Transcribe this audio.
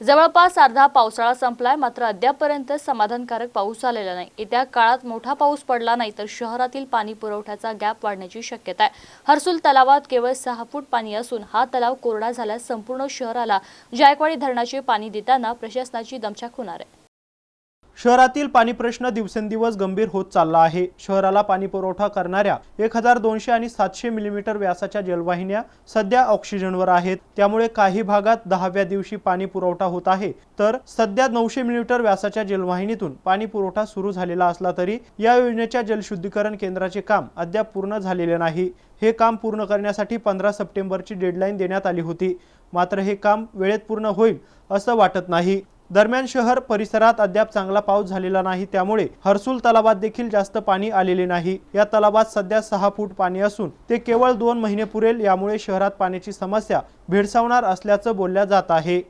जवळपास अर्धा पावसाळा संपलाय मात्र अद्यापपर्यंत समाधानकारक पाऊस आलेला नाही. येत्या काळात मोठा पाऊस पडला नाही तर शहरातील पाणी पुरवठ्याचा गॅप वाढण्याची शक्यता आहे. हर्सुल तलावात केवळ सहा फूट पाणी असून हा तलाव कोरडा झाल्यास संपूर्ण शहराला जायकवाडी धरणाचे पाणी देताना प्रशासनाची दमछाक होणार आहे. शहरातील पाणी प्रश्न दिवसेंदिवस गंभीर होत चालला आहे. शहराला पाणी पुरवठा करणाऱ्या एक हजार दोनशे आणि सातशे मिलीमीटर व्यासाच्या जलवाहिन्या सध्या ऑक्सिजनवर आहेत. त्यामुळे काही भागात दहाव्या दिवशी पाणी पुरवठा होत आहे. तर सध्या नऊशे मिलीमीटर व्यासाच्या जलवाहिनीतून पाणी पुरवठा सुरू झालेला असला तरी या योजनेच्या जलशुद्धीकरण केंद्राचे काम अद्याप पूर्ण झालेले नाही. हे काम पूर्ण करण्यासाठी पंधरा सप्टेंबरची डेडलाईन देण्यात आली होती. मात्र हे काम वेळेत पूर्ण होईल असं वाटत नाही. दरम्यान शहर परिसरात अद्याप चांगला पाऊस झालेला नाही त्यामुळे हर्सुल तलावात देखील जास्त पाणी आलेले नाही. या तलावात सध्या सहा फूट पाणी असून ते केवळ दोन महिने पुरेल यामुळे शहरात पाण्याची समस्या भेडसावणार असल्याचं बोलल्या जात आहे.